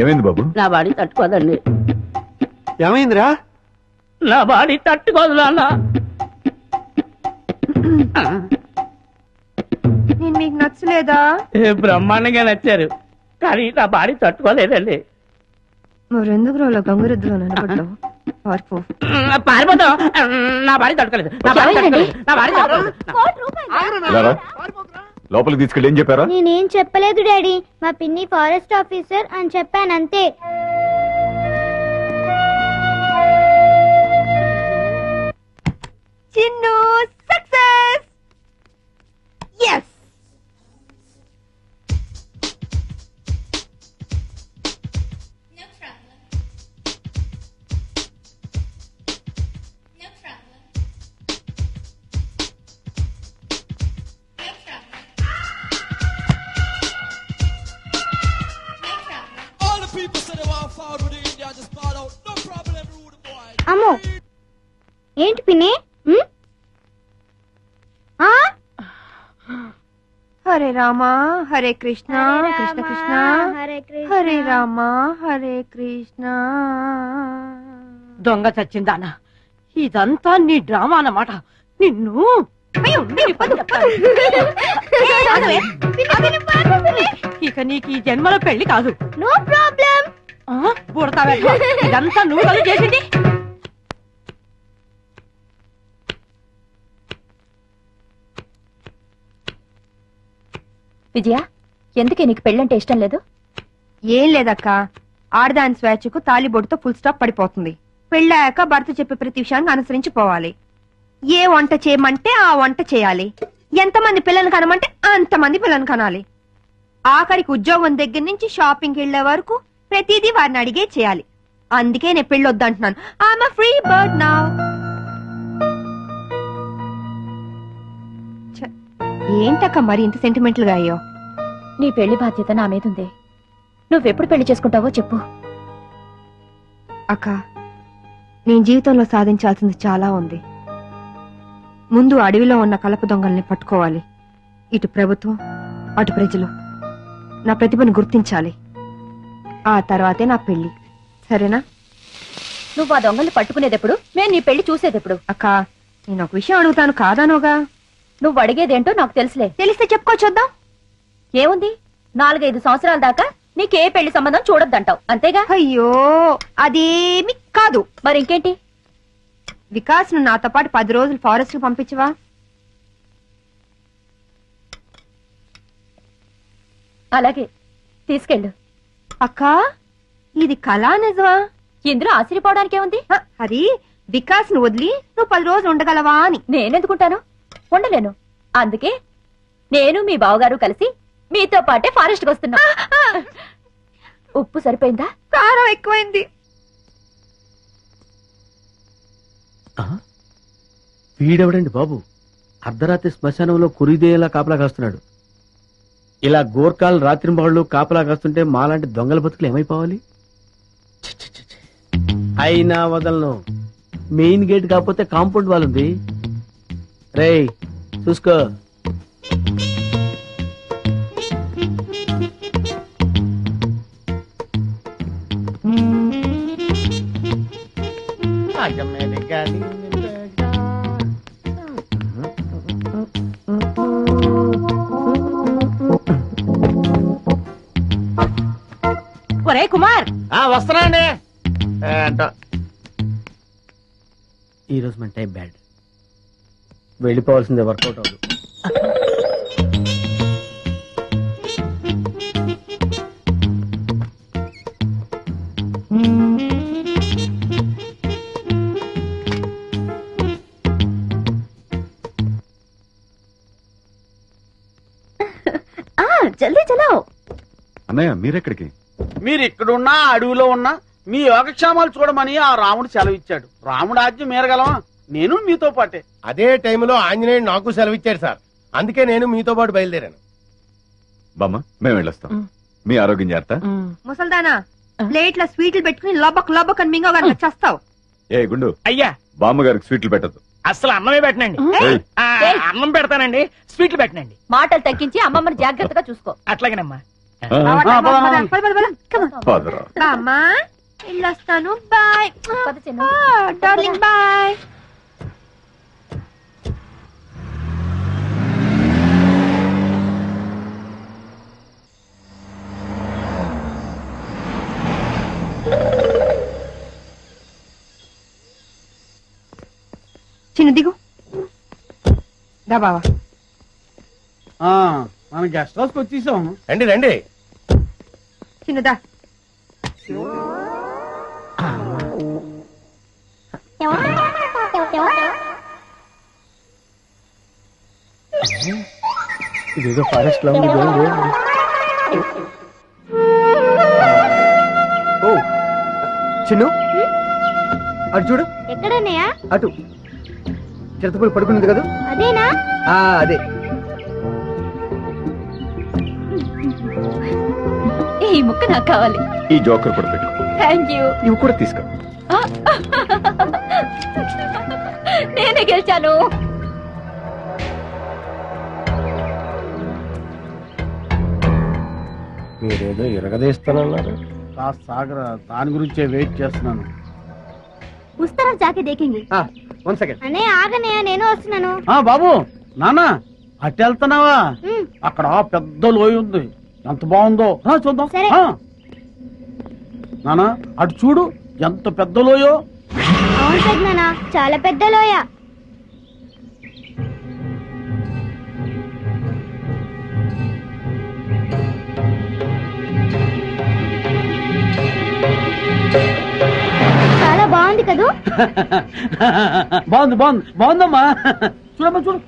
ఏమైంది బాబు? నా బాడీ తట్టుకోదండి. ఏమైందిరా? నా బాడీ తట్టుకోదు నాన్న. నేను మీకు నచ్చలేదా? ఏ బ్రహ్మాండంగా నచ్చారు కానీ నా బాడీ తట్టుకోలేదండి. మరెందుకు రోలో గంగురుద్దులో పార్పు. మ్, పారిపోతాం. నా బాడీ తట్టుకోలేదు. నా బాడీ తట్టుకోలేదు. నా బాడీ తట్టుకోలేదు. లోపలికి తీసుకెళ్ళి ఏం చెప్పారా? నేనేం చెప్పలేదు డాడీ. మా పిన్ని ఫారెస్ట్ ఆఫీసర్ అని చెప్పాను అంతే చిన్ను సక్సెస్! ఎస్ హరే రామ హరే కృష్ణ కృష్ణ కృష్ణ హరే రామ హరే కృష్ణ. దొంగ చచ్చిందానా? ఇదంతా నీ డ్రామా అన్నమాట. నిన్ను. ఇక నీకు ఈ జన్మల పెళ్ళి కాదు. No problem. ఇదంతా నువ్వు చేసింది? విజయ ఎందుకే నీకు పెళ్ళంటే ఇష్టం లేదు? ఏం లేదక్క. ఆడదాని స్వేచ్ఛకు తాలిబొడితో ఫుల్ స్టాప్ పడిపోతుంది. పెళ్ళాక భర్త చెప్పే ప్రతి విషయాన్ని అనుసరించి పోవాలి ఏ వంట చేయమంటే ఆ వంట చేయాలి. ఎంతమంది పిల్లలు కనమంటే అంతమంది పిల్లలు కనాలి. ఆఖరికి ఉద్యోగం దగ్గర నుంచి షాపింగ్ వెళ్ళే వరకు ప్రతిదీ వారిని అడిగే చేయాలి. అందుకే నేను పెళ్ళి వద్దంటున్నాను ఐఎమ్ ఫ్రీ బర్డ్ నా ఏంటక్క మరి ఇంత సెంటిమెంటల్గా అయ్యో? నీ పెళ్ళి బాధ్యత నా మీదుంది. నువ్వెప్పుడు పెళ్ళి చేసుకుంటావో చెప్పు. అక్క నేను జీవితంలో సాధించాల్సింది చాలా ఉంది. ముందు అడవిలో ఉన్న కలప దొంగల్ని పట్టుకోవాలి. ఇటు ప్రభుత్వం అటు ప్రజలు. నా ప్రతిభను గుర్తించాలి. ఆ తర్వాతే నా పెళ్ళి. సరేనా? నువ్వు ఆ దొంగల్ని పట్టుకునేదెప్పుడు? మేము నీ పెళ్ళి చూసేదెప్పుడు? అక్క నేను ఒక విషయం అడుగుతాను కాదానోగా? నువ్వు అడిగేదేంటో నాకు తెలుసులే. తెలిస్తే చెప్పుకో చూద్దాం. ఏముంది? నాలుగైదు సంవత్సరాల దాకా నీకే పెళ్ళి సంబంధం చూడొద్దంటావు. అంతేగా? అయ్యో అదేమి కాదు. మరి ఇంకేంటి? వికాస్ను నాతో పాటు పది రోజులు ఫారెస్ట్కు పంపించవా? అలాగే తీసుకెళ్ళు. అక్క ఇది కళా నిజమా? ఇందులో ఆశ్చర్యపోవడానికి ఏముంది? హరి వికాస్ను వదిలి నువ్వు పది రోజులు ఉండగలవా అని. నేనెందుకుంటాను? ఉండలేను. అందుకే నేను మీ బావగారు కలిసి మీతో పాటే ఫారెస్ట్కి వస్తున్నా. ఉప్పు సరిపోయిందా? కారం ఎక్కువైంది. వీడెవడండి బాబు? అర్ధరాత్రి శ్మశానంలో కురిదేలా కాపలా కాస్తున్నాడు. ఇలా గోర్ఖాలు రాత్రింబాళ్ళు కాపలా కాస్తుంటే మాలాంటి దొంగల బతుకులు ఏమైపోవాలి. అయినా వదలను. మెయిన్ గేట్ కాకపోతే కాంపౌండ్ వాల్ ఉంది రేయ్ చూసుకో. కుమార్. వస్తున్నాండి ఈ రోజు మన టైం బ్యాడ్. వెళ్ళిపోవాల్సిందే వర్కౌట్ అవ్వదు. ఆ జల్దీ చలో అన్నయ్య మీరెక్కడికి? మీరు ఇక్కడున్నా అడవిలో ఉన్నా మీ యోగక్షేమాలు చూడమని ఆ రాముడు సెలవిచ్చాడు. రాముడు ఆజ్ఞ మీరగలమా? నేను మీతో పాటే. అదే టైంలో ఆంజనేయుడు నాకు సెలవిచ్చాడు సార్. అందుకే నేను మీతో పాటు బయలుదేరాను. బామ్మ మేము వెళ్ళొస్తాం. మీ ఆరోగ్యం జాగ్రత్త. ముసల్దానా ప్లేట్లో స్వీట్లు పెట్టుకుని లబక్ లబక్ అని మింగో గనక చస్తావు ఏ గుండు. అయ్యా. బామ్మ గారికి స్వీట్లు పెట్టద్దు. అసలు అన్నమే పెట్టనండి. అన్నం పెడతానండి. స్వీట్లు పెట్టనండి. మాటలు తగ్గించి అమ్మమ్మని జాగ్రత్తగా చూసుకో. అట్లాగేనమ్మా. పదరా. బామ్మా వెళ్ళొస్తాను బాయ్ పద చిన్న. డార్లింగ్ బాయ్ చిన్న దిగు. దా బావా. మన గెస్ట్ హౌస్కి వచ్చేసాం రండి రండి. చిన్నదా. ఇదేదో ఫారెస్ట్లో ఉంది. ఓ చిన్ను. అటు చూడు. ఎక్కడన్నయ్యా? అటు. చిరతపూడి పడుకున్నది కదా? అదేనా? ఆ అదే. ఈ ముక్క నాకు కావాలి ఈ జోకర్ కూడా పెట్టు థ్యాంక్ యూ ఇవి కూడా తీసుకో నేనే గెలిచాను మీరేదో ఇరగదీస్తానన్నారు కాస్త సాగర దాని గురించే వెయిట్ చేస్తున్నాను ఉస్ तरफ जाके देखेंगे వన్ సెకండ్ అనే ఆగనయ్య నేను వస్తున్నాను ఆ బాబు నాన్న అటు వెళ్తున్నావా ఉమ్, అక్కడ పెద్ద లోయ ఉంది ఎంత బాగుందో? రా చూద్దాం. సరే. ఆ. నాన్న అటు చూడు ఎంత పెద్ద లోయో. అవును పెద్దనాన్న చాలా పెద్ద లోయ. చాలా బాగుంది కదూ. బాగుంది బాగుంది. బాగుందమ్మా. చూడమ్మా చూడు.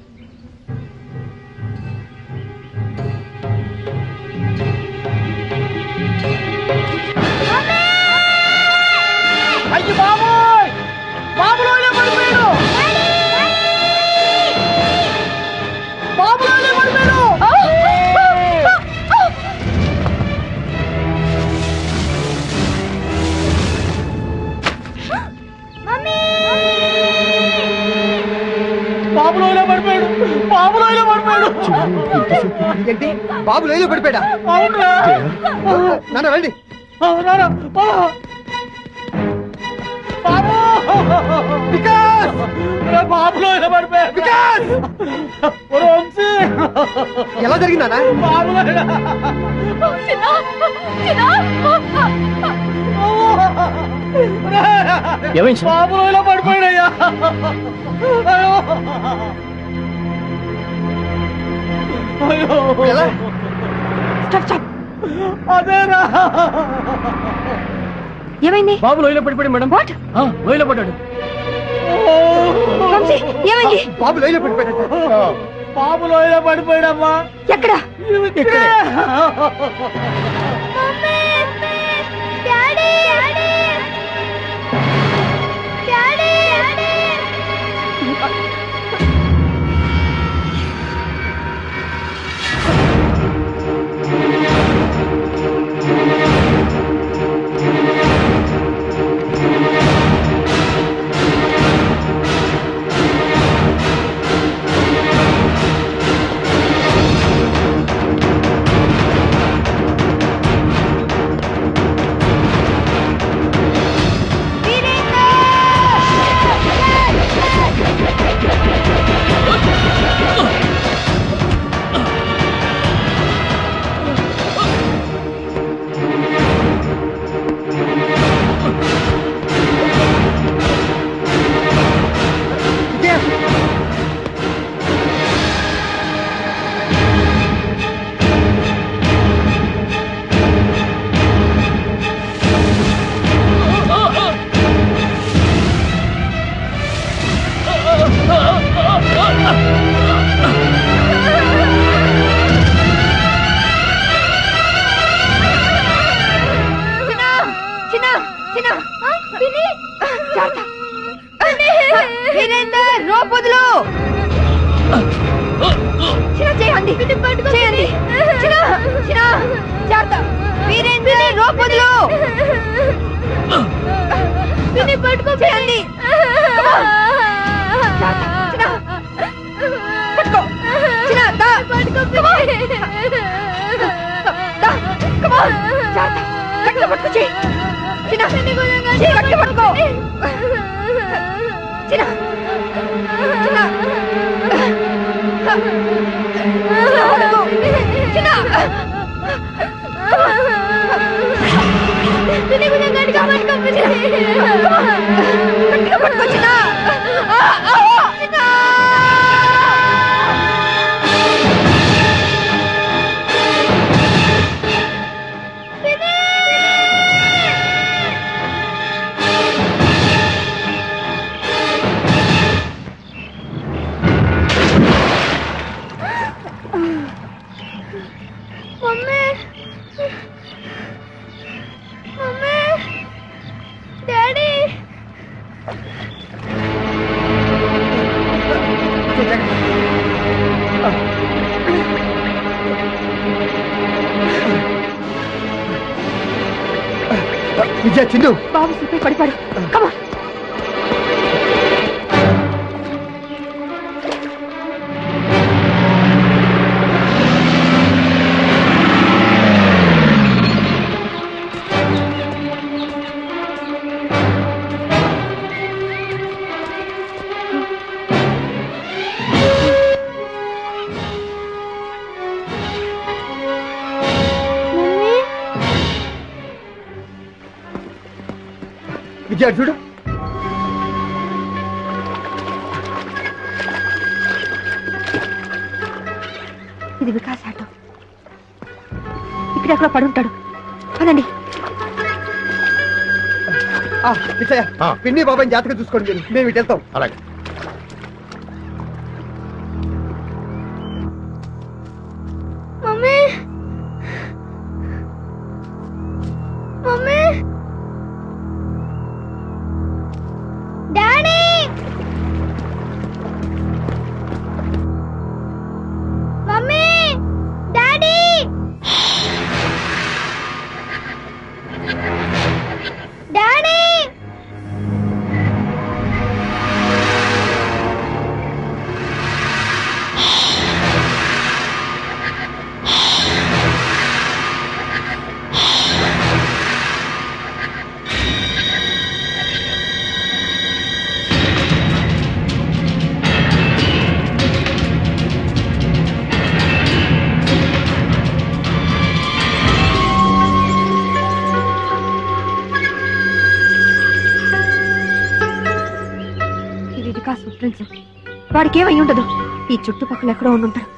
ఏంటి బాబు లైలో పడిపోయా నాన్న రండి వికాస్! బాబులో ఇలా వికాస్! వంశీ. ఎలా జరిగిందా బాబులో ఇలా పడిపోయాడయ్యా. ఎలా? అదేరా ఏమైంది? బాబు లోయలో పడిపోయాడు మేడం. వాట్ లోయలో పడ్డాడు. వంశీ ఏమైంది? బాబు లోయలో పడిపోయాడు. బాబులో ఇలా పడిపోయాడమ్మా. ఎక్కడ? ఇక్కడే. విను విని వీరేందర్ రోప్ వదులు. చిరా చేయండి. చేయండి. చిరా చిరా. జాగ్రత్త. వీరేందర్ రోప్ వదులు. విని పట్టుకో చేయండి. పట్టుకో. పట్టుకో చేయి చిన్న, గట్టిగా పట్టుకో. చిన్న. చిన్న. చిన్న, పట్టుకో. చిన్న. గట్టిగా పట్టుకో చిన్న. విజయ చిందు. బాబు స్లిప్ పడిపాడు కమా విజయ చూడు. ఇది వికాస్ ఆటో. ఇక్కడెక్కడ పడి ఉంటాడు. పదండి. విజయ పిన్ని బాబాయ్ జాతక చూసుకోండి మేము ఇటు వెళ్తాం. అలాగే. వాడికి ఏమై ఉండదు ఈ చుట్టుపక్కల ఎక్కడో ఉండి ఉంటాడు